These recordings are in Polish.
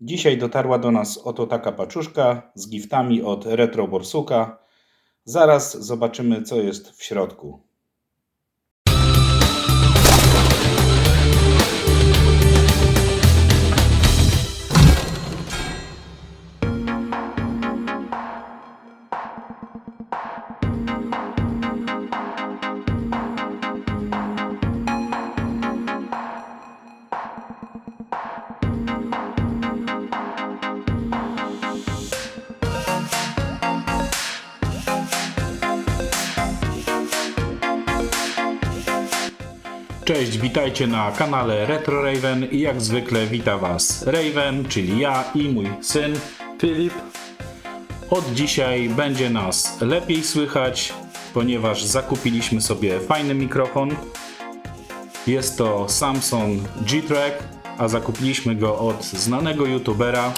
Dzisiaj dotarła do nas oto taka paczuszka z giftami od Retro Borsuka. Zaraz zobaczymy, co jest w środku. Cześć, witajcie na kanale Retro Raven i jak zwykle wita Was Raven, czyli ja i mój syn Filip. Od dzisiaj będzie nas lepiej słychać, ponieważ zakupiliśmy sobie fajny mikrofon. Jest to Samsung G-Track, a zakupiliśmy go od znanego youtubera,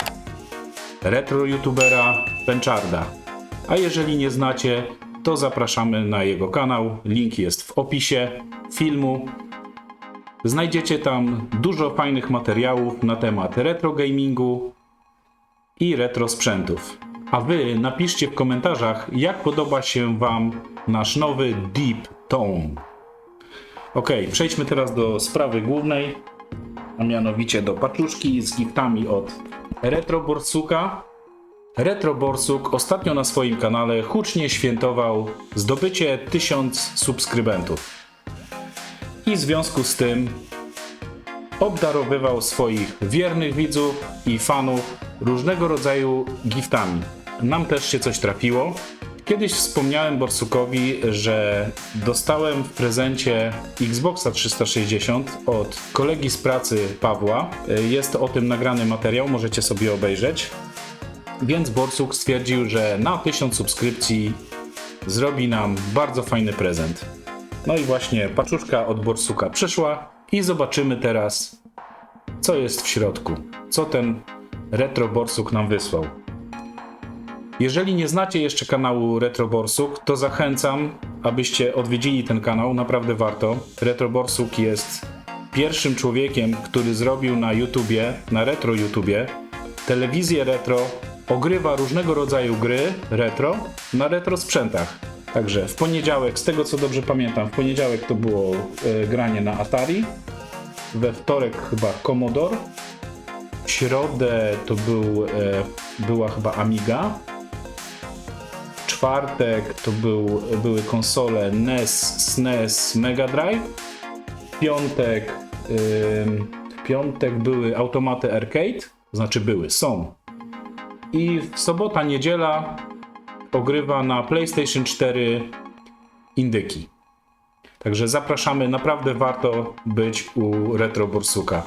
retro youtubera Pencharda. A jeżeli nie znacie, to zapraszamy na jego kanał. Link jest w opisie filmu. Znajdziecie tam dużo fajnych materiałów na temat retro gamingu i retro sprzętów. A wy napiszcie w komentarzach, jak podoba się Wam nasz nowy Deep Tone. Ok, przejdźmy teraz do sprawy głównej, a mianowicie do paczuszki z giftami od Retro Borsuka. Retro Borsuk ostatnio na swoim kanale hucznie świętował zdobycie 1000 subskrybentów i w związku z tym obdarowywał swoich wiernych widzów i fanów różnego rodzaju giftami. Nam też się coś trafiło. Kiedyś wspomniałem Borsukowi, że dostałem w prezencie Xboxa 360 od kolegi z pracy Pawła. Jest o tym nagrany materiał, możecie sobie obejrzeć. Więc Borsuk stwierdził, że na 1000 subskrypcji zrobi nam bardzo fajny prezent. No i właśnie paczuszka od Borsuka przeszła i zobaczymy teraz, co jest w środku. Co ten Retro Borsuk nam wysłał. Jeżeli nie znacie jeszcze kanału Retro Borsuk, to zachęcam, abyście odwiedzili ten kanał, naprawdę warto. Retro Borsuk jest pierwszym człowiekiem, który zrobił na YouTubie, na retro YouTubie, telewizję retro, ogrywa różnego rodzaju gry retro na retro sprzętach. Także w poniedziałek, z tego co dobrze pamiętam, w poniedziałek to było e, granie na Atari, we wtorek chyba Commodore, w środę to był, e, była chyba Amiga, w czwartek to był, były konsole NES, SNES, Mega Drive, w piątek, ym, w piątek były automaty arcade, znaczy były, są. I w sobota, niedziela ogrywa na PlayStation 4 indyki. Także zapraszamy, naprawdę warto być u Retro Borsuka.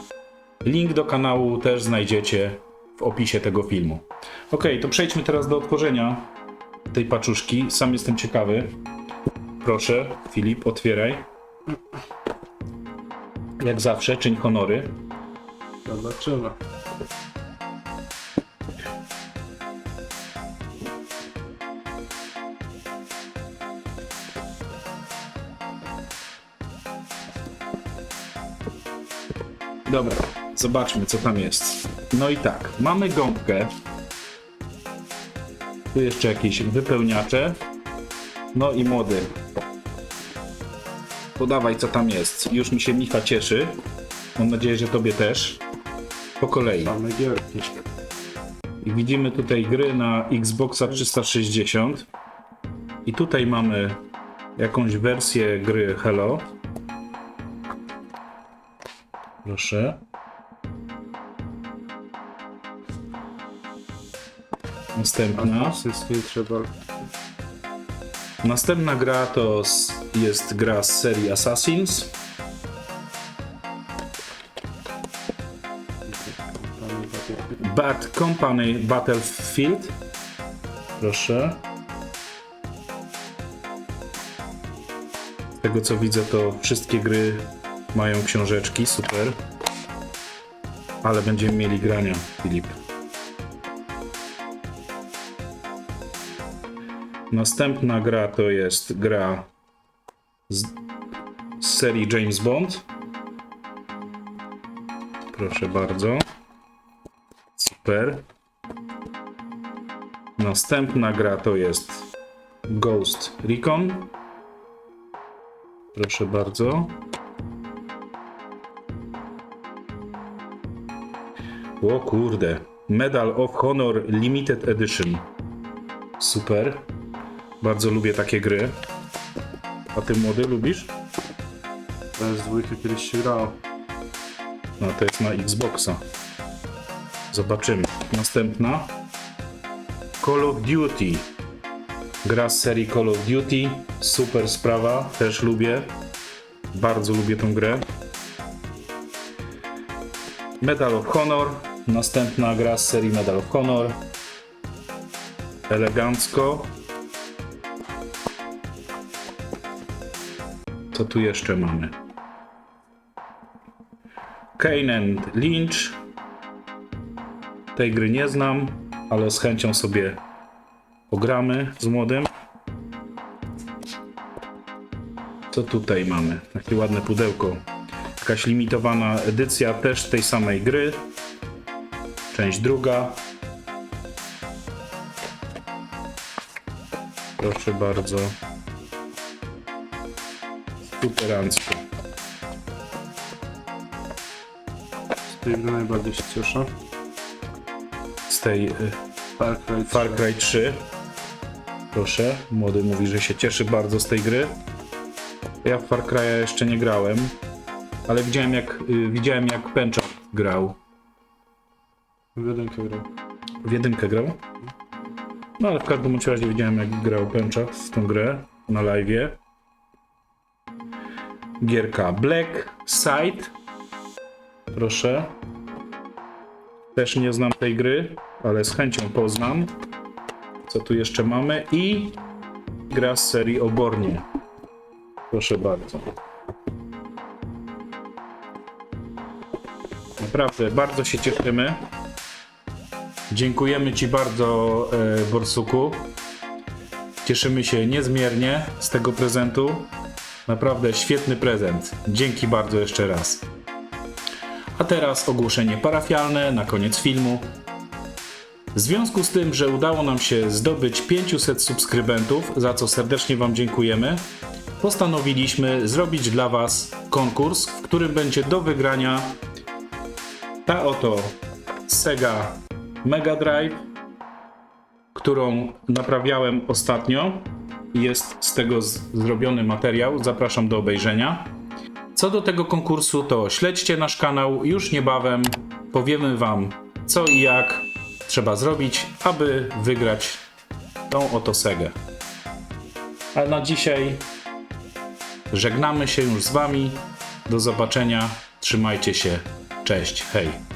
Link do kanału też znajdziecie w opisie tego filmu. Ok, to przejdźmy teraz do otworzenia tej paczuszki. Sam jestem ciekawy. Proszę, Filip, otwieraj. Jak zawsze, czyń honory. Zobaczymy. Dobra, zobaczmy co tam jest. No i tak, mamy gąbkę. Tu jeszcze jakieś wypełniacze. No i młody. Podawaj co tam jest. Już mi się Micha cieszy. Mam nadzieję, że tobie też. Po kolei. Mamy gierki. I widzimy tutaj gry na Xboxa 360. I tutaj mamy jakąś wersję gry Hello. Proszę. Następna. Trzeba. Następna gra to s- jest gra z serii Assassins. Bad Company Battlefield. Proszę. Z tego co widzę, to wszystkie gry mają książeczki, super. Ale będziemy mieli grania, Filip. Następna gra to jest gra z, z serii James Bond. Proszę bardzo. Super. Następna gra to jest Ghost Recon. Proszę bardzo. O kurde. Medal of Honor Limited Edition. Super. Bardzo lubię takie gry. A ty młody lubisz? To jest dwójka kiedyś się grało. No to jest na Xboxa. Zobaczymy. Następna. Call of Duty. Gra z serii Call of Duty. Super sprawa. Też lubię. Bardzo lubię tą grę. Medal of Honor. Następna gra z serii Medal of Honor. Elegancko. Co tu jeszcze mamy? Kane and Lynch. Tej gry nie znam, ale z chęcią sobie pogramy z młodym. Co tutaj mamy? Takie ładne pudełko. Jakaś limitowana edycja też tej samej gry. Część druga. Proszę bardzo. Superancko. Z tej gry najbardziej się cieszę. Z tej y, Far Cry 3. Far Cry 3. Proszę, młody mówi, że się cieszy bardzo z tej gry. Ja w Far Cry'a jeszcze nie grałem, ale widziałem jak, y, widziałem jak Pęcza grał. W jedynkę grał. W jedynkę grał? No ale w każdym bądź razie widziałem jak grał Pęcza w tą grę na live'ie. Gierka Black Side. Proszę. Też nie znam tej gry, ale z chęcią poznam. Co tu jeszcze mamy? I gra z serii Obornie. Proszę bardzo. Naprawdę, bardzo się cieszymy. Dziękujemy Ci bardzo, e, Borsuku. Cieszymy się niezmiernie z tego prezentu. Naprawdę świetny prezent. Dzięki bardzo jeszcze raz. A teraz ogłoszenie parafialne na koniec filmu. W związku z tym, że udało nam się zdobyć 500 subskrybentów, za co serdecznie Wam dziękujemy, postanowiliśmy zrobić dla Was konkurs, w którym będzie do wygrania ta oto Sega Mega Drive, którą naprawiałem ostatnio. Jest z tego zrobiony materiał. Zapraszam do obejrzenia. Co do tego konkursu, to śledźcie nasz kanał. Już niebawem powiemy Wam, co i jak trzeba zrobić, aby wygrać tą oto Segę. A na dzisiaj żegnamy się już z Wami. Do zobaczenia. Trzymajcie się. Cześć. Hej.